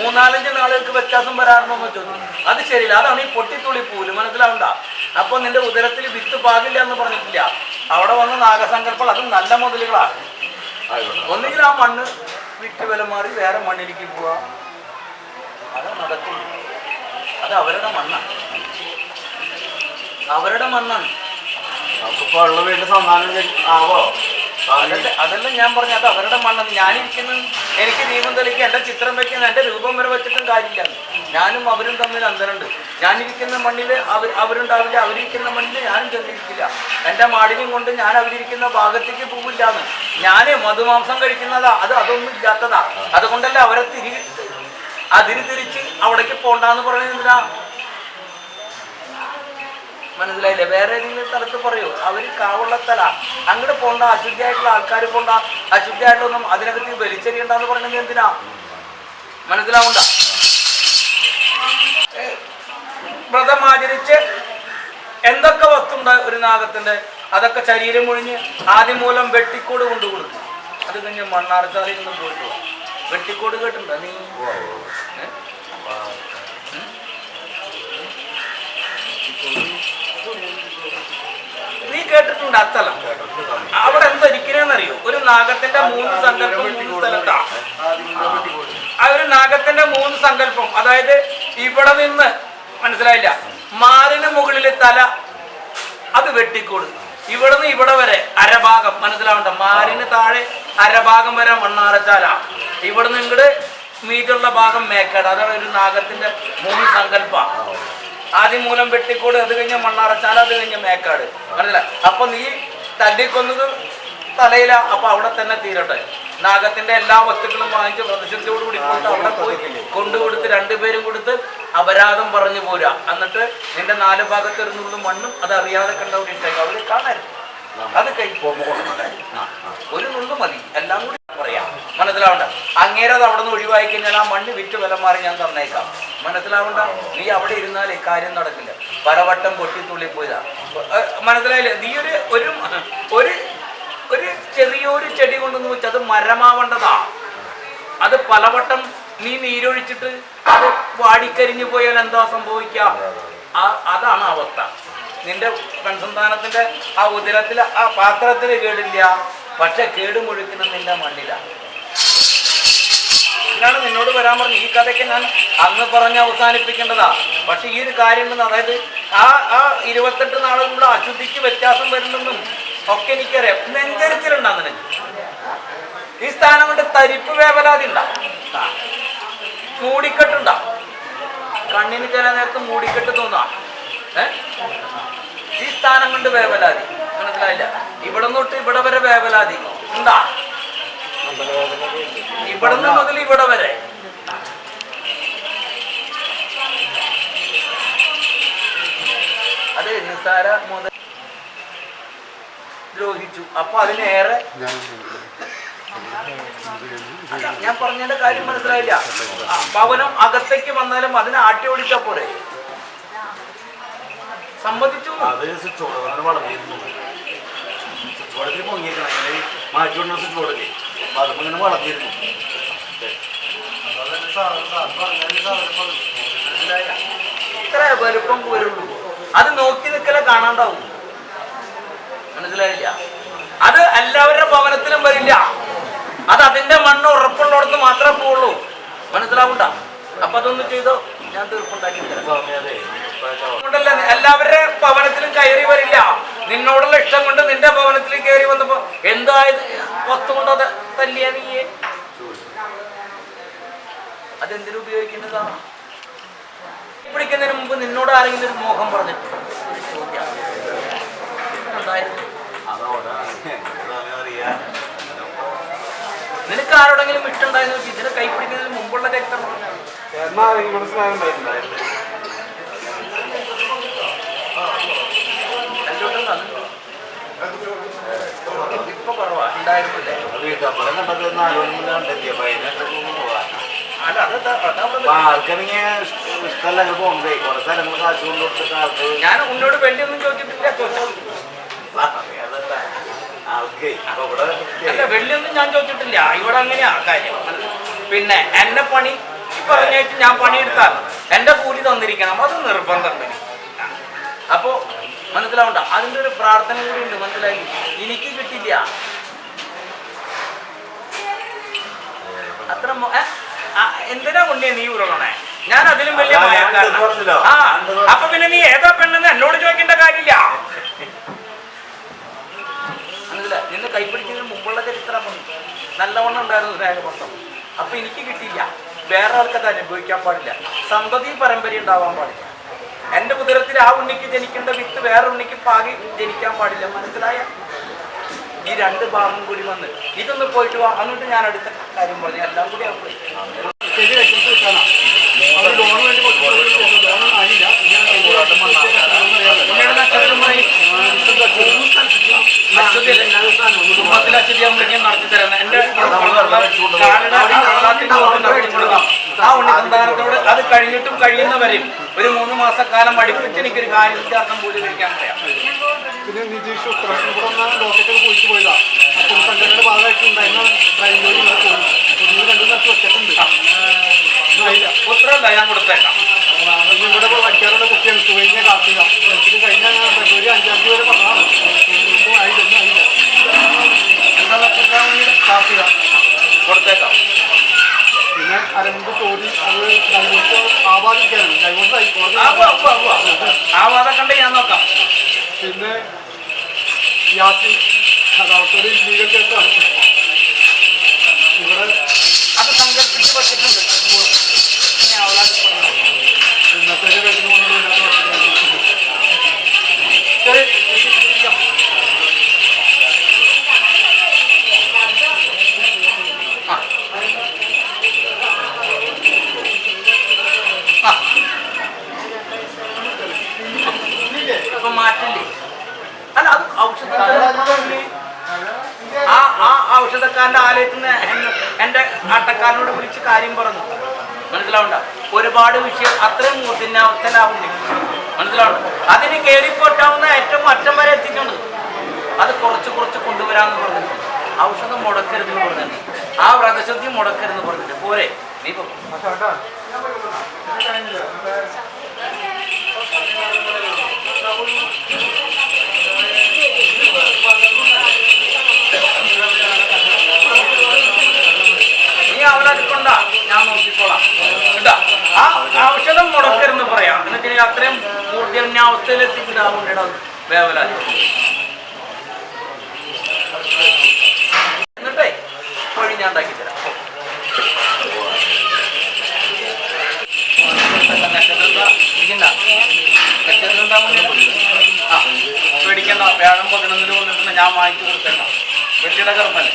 മൂന്നാലഞ്ച് നാളുകൾക്ക് വ്യത്യാസം വരാറുണ്ടോ എന്ന് ചോദിച്ചു. അത് ശരിയില്ല. അതാണ് ഈ പൊട്ടിത്തുള്ളി പൂൽ മനസ്സിലാവണ്ട. അപ്പൊ നിന്റെ ഉദരത്തിൽ വിത്ത് പാകില്ല എന്ന് പറഞ്ഞിട്ടില്ല. അവിടെ വന്ന നാഗസങ്കല്പം അത് നല്ല മുതലുകളാണ്. ഒന്നുകിൽ ആ മണ്ണ് വിറ്റ് വില മാറി വേറെ മണ്ണിലേക്ക് പോവാ. അത് നടക്കും അത് അവരുടെ മണ്ണാണ് അവരുടെ മണ്ണാണ്. നമുക്കിപ്പോ ഉള്ള വീട്ടിൽ സമ്മാനം ആവോ? അതല്ല അതല്ല ഞാൻ പറഞ്ഞ അത് അവരുടെ മണ്ണെന്ന് ഞാനിരിക്കുന്നു എനിക്ക് ദീപം തെളിക്കുക എന്റെ ചിത്രം വയ്ക്കുന്ന എന്റെ രൂപം വരെ വെച്ചിട്ടും കാര്യമില്ല. ഞാനും അവരും തമ്മിൽ അന്തരമുണ്ട്. ഞാനിരിക്കുന്ന മണ്ണിൽ അവർ അവരുണ്ടാവില്ല അവരിരിക്കുന്ന മണ്ണിൽ ഞാനും ചെന്നിരിക്കില്ല. എന്റെ മാടിനും കൊണ്ട് ഞാൻ അവരിരിക്കുന്ന ഭാഗത്തേക്ക് പോവില്ലാന്ന്. ഞാൻ മധുമാംസം കഴിക്കുന്നതാ അത് അതൊന്നും ഇല്ലാത്തതാ. അതുകൊണ്ടല്ല അവരെ തിരി അതിരി തിരിച്ച് അവിടേക്ക് പോണ്ടാന്ന് പറയുന്നത് എന്തിനാ? മനസ്സിലായില്ലേ? വേറെ ഏതെങ്കിലും സ്ഥലത്ത് പറയൂ. അവർ കാവുള്ള സ്ഥല അങ്ങോട്ട് പോണ്ട അശുദ്ധിയായിട്ടുള്ള ആൾക്കാർ പോണ്ട. അശുദ്ധിയായിട്ടൊന്നും അതിനകത്ത് വലിച്ചെറിയണ്ടെന്ന് പറയുന്നത് എന്തിനാ? മനസ്സിലാവണ്ട. വ്രതം ആചരിച്ച് എന്തൊക്കെ വസ്തുണ്ട് ഒരു നാഗത്തിന്റെ? അതൊക്കെ ശരീരം ഒഴിഞ്ഞ് ആദ്യം മൂലം വെട്ടിക്കോട് കൊണ്ടു കൊടുക്കും. അത് കഴിഞ്ഞ് മണ്ണാർച്ചാലയിൽ നിന്നും പോയിട്ട്. വെട്ടിക്കോട് കേട്ടിട്ടുണ്ടോ നീ? കേട്ടിട്ടുണ്ട് ആ സ്ഥലം അവിടെ എന്താ ഇരിക്കണേന്നറിയോ? ഒരു നാഗത്തിന്റെ മൂന്ന് സങ്കല്പം മൂന്ന് സ്ഥലത്താ. ആ ഒരു നാഗത്തിന്റെ മൂന്ന് സങ്കല്പം. അതായത് ഇവിടെ നിന്ന് മനസ്സിലായില്ല? മാറിന് മുകളിൽ തല അത് വെട്ടിക്കൂട്. ഇവിടെ നിന്ന് ഇവിടെ വരെ അരഭാഗം. മനസ്സിലാവണ്ട? മാറിന് താഴെ അരഭാഗം വരെ മണ്ണാറച്ചാല. ഇവിടെ നിന്ന് ഇങ്ങോട്ട് മീറ്റുള്ള ഭാഗം മേക്കാട്. അതാണ് ഒരു നാഗത്തിന്റെ മൂന്ന് സങ്കല്പ. ആദ്യം മൂലം വെട്ടിക്കോട് അത് കഴിഞ്ഞ മണ്ണാറച്ചാൽ അത് കഴിഞ്ഞ മേക്കാട്. മനസ്സില? അപ്പൊ നീ തല്ലിക്കൊന്നത് തലയില അപ്പൊ അവിടെ തന്നെ തീരട്ടെ. നാഗത്തിന്റെ എല്ലാ വസ്തുക്കളും വാങ്ങിച്ച് പ്രതിശുദ്ധിയോട് കൂടി പോയിട്ട് അവിടെ പോയി കൊണ്ടുകൊടുത്ത് രണ്ടുപേരും കൊടുത്ത് അപരാധം പറഞ്ഞു പോരാ. എന്നിട്ട് നിന്റെ നാല് ഭാഗത്ത് ഇരുന്നുള്ള മണ്ണും അത് അറിയാതെ കണ്ടവിടെ ഇട്ടേക്കും. അവർ കാണരുത്. അത് കൈ ആ. ഒരു നുള്ളു മതി. എല്ലാം കൂടി പറയാം. മനസ്സിലാവണ്ട. അങ്ങേരത് അവിടെ നിന്ന് ഒഴിവാക്കി കഴിഞ്ഞാൽ ആ മണ്ണ് വിറ്റ് വില മാറി ഞാൻ തന്നേക്കാം. മനസ്സിലാവണ്ട? നീ അവിടെ ഇരുന്നാൽ ഇക്കാര്യം നടക്കില്ല. പലവട്ടം പൊട്ടിത്തുള്ളി പോയതാ. മനസ്സിലായില്ലേ? നീ ഒരു ഒരു ഒരു ഒരു ചെറിയൊരു ചെടി കൊണ്ടെന്ന് വെച്ചാൽ അത് മരമാവേണ്ടതാ. അത് പലവട്ടം നീ നീരൊഴിച്ചിട്ട് അത് വാടിക്കരിഞ്ഞു പോയാൽ എന്താ സംഭവിക്കുക അതാണ് അവസ്ഥ. നിന്റെ പെൺസന്താനത്തിന്റെ ആ ഉദരത്തിൽ ആ പാത്രത്തിൽ കേടില്ല. പക്ഷെ കേട് മുഴുക്കുന്ന നിന്റെ മണ്ണിലാണ് എന്നാണ് നിന്നോട് വരാൻ പറഞ്ഞു ഈ കഥയ്ക്ക് ഞാൻ അന്ന് പറഞ്ഞ് അവസാനിപ്പിക്കേണ്ടതാ. പക്ഷെ ഈ ഒരു കാര്യം അതായത് ആ ആ ഇരുപത്തെട്ട് നാളുകളുടെ അശുദ്ധിക്ക് വ്യത്യാസം വരുന്നെന്നും ഒക്കെ എനിക്കറിയാം. നെഞ്ചരിച്ചിലുണ്ടാ നിനക്ക്. ഈ സ്ഥാനം കൊണ്ട് തരിപ്പ് വേവലാതി ഉണ്ടാ. മൂടിക്കെട്ടുണ്ടാ. കണ്ണിന് ചില നേരത്ത് മൂടിക്കെട്ട് തോന്നാ. ഈ സ്ഥാനം കൊണ്ട് വേവലാതി. മനസ്സിലായില്ല? ഇവിടെ തൊട്ട് ഇവിടെ വരെ വേവലാതി. ഉണ്ടാ. ഇവിടുന്ന് മുതൽ ഇവിടെ വരെ. അത് നിസ്സാര മുതൽ ദ്രോഹിച്ചു. അപ്പൊ അതിനേറെ ഞാൻ പറഞ്ഞതിന്റെ കാര്യം മനസ്സിലായില്ല. ഭവനം അകത്തേക്ക് വന്നാലും അതിനെ ആട്ടി ഓടിച്ചാ പോരെ. സമ്മതിച്ചു. മാറ്റി സ്വിച്ച് ബോർഡിൽ അതിപ്പോ ഇങ്ങനെ വളർന്നിരുന്നു ഇത്ര വലുപ്പം വരുള്ളൂ അത് നോക്കി നിൽക്കലെ കാണാണ്ടാവും. മനസ്സിലായില്ല? അത് എല്ലാവരുടെ ഭവനത്തിലും വരില്ല. അത് അതിന്റെ മണ്ണ് ഉറപ്പുള്ളിടത്ത് മാത്രമേ പോവുള്ളൂ. മനസ്സിലാവണ്ട? അപ്പൊ അതൊന്ന് ചെയ്തോ. ഞാൻ തീർപ്പുണ്ടാക്കി എല്ലാവരുടെ ഭവനത്തിലും കയറി വരില്ല. നിന്നോടുള്ള ഇഷ്ടം കൊണ്ട് നിന്റെ ഭവനത്തിൽ കയറി വന്നപ്പോ എന്തായത് വസ്തു കൊണ്ട് അത് തല്ലിയ നീയെ അതെന്തിനു ഉപയോഗിക്കുന്നതാ? പിടിക്കുന്നതിന് മുമ്പ് നിന്നോട് ആരെങ്കിലും ഒരു മോഹം പറഞ്ഞിട്ടുണ്ട്? ഒരു ചോദ്യം. നിനക്ക് ആരോടെങ്കിലും ഇട്ടുണ്ടായിരുന്നു ഇതിനെ കൈപ്പിടിക്കുന്നതിന് മുമ്പുള്ള ചരിത്രം പറഞ്ഞാണ് ഇഷ്ടമല്ല അങ്ങ് പോകണ്ടേ കുറെ സ്ഥലങ്ങൾ കാശ് കൊണ്ട് കൊടുത്തിട്ട് ആൾക്ക് ഞാൻ വെള്ളിയൊന്നും ചോദിച്ചിട്ടില്ല. ആൾക്കേ വെള്ളിയൊന്നും ഞാൻ ചോദിച്ചിട്ടില്ല. ഇവിടെ അങ്ങനെയാ കാര്യം. പിന്നെ എന്നെ പണി പറഞ്ഞേച്ച് ഞാൻ പണിയെടുത്താൽ എന്റെ കൂലി തന്നിരിക്കണം. അത് നിർബന്ധം അപ്പോ മനസ്സിലാവണ്ട. അതിന്റെ ഒരു പ്രാർത്ഥന കൂടി ഉണ്ട് മനസ്സിലായി? എനിക്ക് കിട്ടില്ല അത്ര എന്തിനാ കൊണ്ടേ നീ ഉരുളണേ? ഞാൻ അതിലും വലിയ. ആ. അപ്പൊ പിന്നെ നീ ഏതാ പെണ്ണെന്ന് എന്നോട് ചോദിക്കേണ്ട കാര്യമില്ല. മനസ്സിലായി? നിന്ന് കൈപ്പിടിക്കുന്നതിന് മുമ്പുള്ള ചരിത്രം നല്ലവണ്ണം ഉണ്ടായിരുന്നു സ്നേഹബന്ധം അപ്പൊ എനിക്ക് കിട്ടിയില്ല. വേറെ ആൾക്കത് അനുഭവിക്കാൻ പാടില്ല. സന്തതി പരമ്പര ഉണ്ടാവാൻ പാടില്ല. എന്റെ ഉദരത്തിൽ ആ ഉണ്ണിക്ക് ജനിക്കേണ്ട വിത്ത് വേറെ ഉണ്ണിക്ക് പാകി ജനിക്കാൻ പാടില്ല. മനസ്സിലായ? ഈ രണ്ട് ഭാഗം കൂടി വന്ന്. ഇതൊന്ന് പോയിട്ട് വാ. എന്നിട്ട് ഞാൻ അടുത്ത കാര്യം പറഞ്ഞു എല്ലാം കൂടി നടത്തി തരാം എന്റെ ആ ഉണ്ണിസന്താനത്തോട് അത് കഴിഞ്ഞിട്ടും കഴിയുന്നവരെയും ഒരു മൂന്ന് മാസക്കാലം അടുപ്പിച്ച് എനിക്ക് ഒരു കൂടി കഴിക്കാൻ പറയാം. പിന്നെ നിതീഷ് ലോക്കറ്റൊക്കെ പോയിട്ട് പോയതാ. അപ്പോൾ സംഘടനയുടെ ഭാഗമായിട്ട് ഉണ്ടായിരുന്ന ഡ്രൈവ് ജോലി പോയി. രണ്ടു സ്ഥലത്ത് വെച്ചിട്ടുണ്ട് ഒന്നും ഞാൻ കൊടുത്തേക്കാം. ഇവിടെ പഠിക്കാറുള്ള കുട്ടിയാണ്. സുവൈഞ്ഞ കാർത്തിക എനിക്ക് കഴിഞ്ഞ ഫെബ്രുവരി അഞ്ചാം തീയതി വരെ പറഞ്ഞാണ് ആയിട്ടൊന്നും ആയില്ല എന്താ കാർത്തിക കൊടുത്തേക്കാം. പിന്നെ അരവിന്ദ് ചോദ്യം അത് ഡൈവോഴ്സ് ആവാതിരിക്കാനാണ്. ഡൈവോഴ്സ് ആയി. ആ ഉവ്വ, ഉവ്വ, ഉവ്വ. ആ വാദം കണ്ട് ഞാൻ നോക്കാം. പിന്നെ യാസി അത് അവർക്കൊരു ലീഗൽ കേസാണ് ഇപ്പൊ മാറ്റില്ലേ അല്ല അത് ഔഷധക്കാരൻ ആ ആ ഔഷധക്കാരന്റെ ആലയത്തിൽ നിന്ന് എന്റെ ആട്ടക്കാരനോട് വിളിച്ച് കാര്യം പറഞ്ഞു. മനസ്സിലാവണ്ട? ഒരുപാട് വിഷയം അത്രയും മൂർത്തിനാവസ്ഥയിലാവുന്നില്ല മനസ്സിലാവണ്ട? അതിന് കയറിപ്പോട്ടാവുന്ന ഏറ്റവും അറ്റം വരെ എത്തിക്കുന്നത് അത് കുറച്ച് കുറച്ച് കൊണ്ടുവരാന്ന് പറഞ്ഞിട്ടുണ്ട് ഔഷധം മുടക്കരുതെന്ന് പറഞ്ഞിട്ടുണ്ട് ആ വ്രതശുദ്ധി മുടക്കരുതെന്ന് പറഞ്ഞിട്ട്. പോരെ. നീ ആ ഔഷധം മുടക്കരുന്ന് പറയാം. എന്നിട്ട് അത്രയും മൂർധന്യാവസ്ഥയിൽ എത്തിച്ചിട്ടാവുണ്ടോ വേവലാതി. എന്നിട്ടേ വഴി ഞാൻ ഉണ്ടാക്കി തരാം? ആ, പേടിക്കണ്ട. വ്യാഴം പതിനൊന്നിന് വന്നിട്ടുണ്ട്. ഞാൻ വാങ്ങിച്ചു കൊടുത്തേക്കാം. വെള്ളിയുടെ കർമ്മല്ലേ?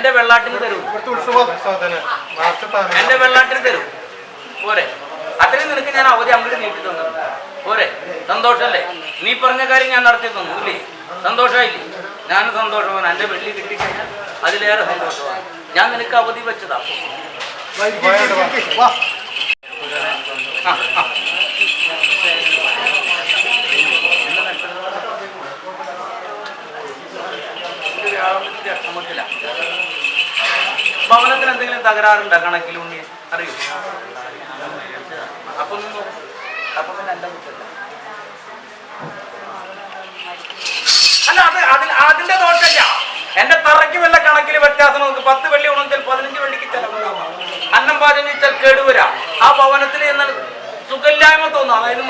എന്റെ വെള്ളാട്ടിന് തരും. എന്റെ വെള്ളാട്ടിന് തരും. പോരെ. അത്രയും നിനക്ക് ഞാൻ അവധി അങ്ങോട്ട് നീട്ടി തന്നു. പോരെ. സന്തോഷല്ലേ? നീ പറഞ്ഞ കാര്യം ഞാൻ നടത്തി തന്നു ഇല്ലേ? സന്തോഷമായില്ലേ? ഞാൻ സന്തോഷമാണ് എന്റെ വെള്ളി കിട്ടിക്കഴിഞ്ഞാൽ അതിലേറെ സന്തോഷമാണ്. ഞാൻ നിനക്ക് അവധി വെച്ചതാ. വാ ആ, ആ. എന്തെങ്കിലും തകരാറുണ്ടോ? കണക്കിൽ ഉണ്ണി അറിയൂ? അപ്പൊ അപ്പൊ പിന്നെ അല്ല അത് അതിൽ അതിന്റെ ദോഷമല്ല. എന്റെ തറയ്ക്ക് വല്ല കണക്കിൽ വ്യത്യാസം നമുക്ക് പത്ത് വെള്ളി ഉണർച്ചാൽ പതിനഞ്ച് വെള്ളിക്ക് ചെലവുണ്ടാവാം. അന്നം പാചകം വെച്ചാൽ കേടുവരാ. ആ ഭവനത്തിൽ എന്നാൽ സുഖമില്ലായ്മ തോന്നാം. അതായത്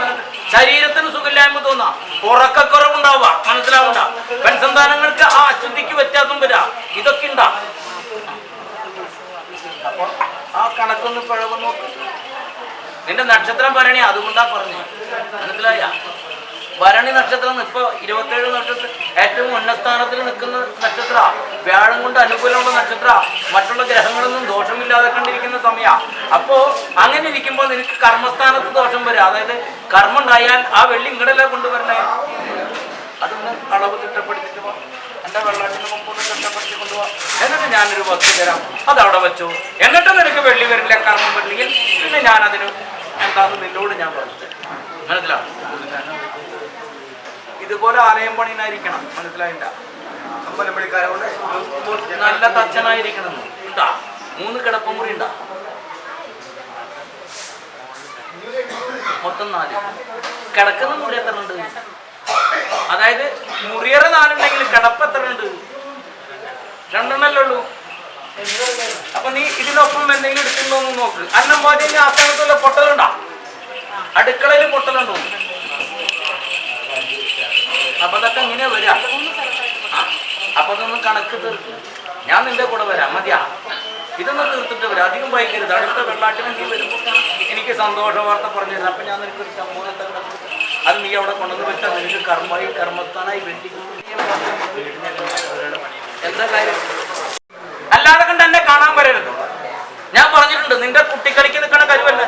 ശരീരത്തിന് സുഖമില്ലായ്മ തോന്നാം. ഉറക്കക്കുറവുണ്ടാവുക. മനസ്സിലാവുക പെൺസന്താനങ്ങൾക്ക് ആ അശുദ്ധിക്ക് വ്യത്യാസം വരാ. ഇതൊക്കെ ഉണ്ടാ. അപ്പൊ ആ കണക്കൊന്ന് പിഴവ് നോക്ക്. നിന്റെ നക്ഷത്രം ഭരണി അതുകൊണ്ടാ പറഞ്ഞു. മനസ്സിലായ ഭരണി നക്ഷത്രം ഇപ്പൊ ഇരുപത്തേഴ് നക്ഷത്രം ഏറ്റവും ഉന്നസ്ഥാനത്തിൽ നിൽക്കുന്ന നക്ഷത്ര. വ്യാഴം കൊണ്ട് അനുകൂലമുള്ള നക്ഷത്ര. മറ്റുള്ള ഗ്രഹങ്ങളൊന്നും ദോഷമില്ലാതെ കണ്ടിരിക്കുന്ന സമയ. അപ്പോ അങ്ങനെ ഇരിക്കുമ്പോൾ നിനക്ക് കർമ്മസ്ഥാനത്ത് ദോഷം വരും. അതായത് കർമ്മം ഉണ്ടായാൽ ആ വെള്ളി ഇങ്ങടല്ലേ കൊണ്ടുവരണേ? അതൊന്ന് അളവ് തിട്ടപ്പെടുത്തിട്ട്. എന്റെ വെള്ളത്തിന് മുമ്പൊന്ന് തിട്ടപ്പെടുത്തി എന്നിട്ട് ഞാനൊരു വസ്തു തരാം. അത് അവിടെ വെച്ചു. എന്നിട്ട് നിനക്ക് വെള്ളി വരില്ല കർമ്മം വരില്ലെങ്കിൽ പിന്നെ ഞാൻ അതിന് എന്താന്ന് നിന്നോട് ഞാൻ പറഞ്ഞു. മനസ്സിലാ? ഇതുപോലെ ആലയം പണിനായിരിക്കണം മനസ്സിലായില്ല? നല്ല തച്ചനായിരിക്കണം. ഉണ്ടാ? മൂന്ന് കിടപ്പമുറി ഉണ്ടാ? മൊത്തം നാല്. കിടക്കുന്ന മുറി എത്ര ഉണ്ട് അതായത് മുറിയറ നാലുണ്ടെങ്കിൽ കിടപ്പ് എത്ര ഉണ്ട് രണ്ടെണ്ണല്ലേ ഉള്ളൂ അപ്പൊ നീ ഇതിനൊപ്പം എന്തെങ്കിലും എടുക്കുന്നോ എന്ന് നോക്ക്. അന്നം പാചകം ആ പൊട്ടലുണ്ടോ? അടുക്കളയിൽ പൊട്ടലുണ്ടോ? അപ്പൊ അതൊക്കെ എങ്ങനെയാ വരിക. അപ്പൊ അതൊന്ന് കണക്ക് തീർക്ക് ഞാൻ നിന്റെ കൂടെ വരാം മതിയാ. ഇതൊന്ന് തീർത്തിട്ട് വരാം. അധികം വൈകരുത്. അടുത്ത വെള്ളാട്ടിന് നീ വരുമ്പോൾ എനിക്ക് സന്തോഷ വാർത്ത പറഞ്ഞു തരാം അപ്പൊ ഞാൻ നിനക്ക് ഒരു ചമ്മൂലത്തെ അത് നീ അവിടെ കൊണ്ടുവന്ന് വെച്ചാൽ നിനക്ക് കർമ്മമായി കർമ്മത്താനായി വേണ്ടി എന്താ കാര്യം? അല്ലാതെ കണ്ട് എന്നെ കാണാൻ വരരുത്. ഞാൻ പറഞ്ഞിട്ടുണ്ട് നിന്റെ കുട്ടിക്കളിക്ക് നിൽക്കണ കരുവല്ല.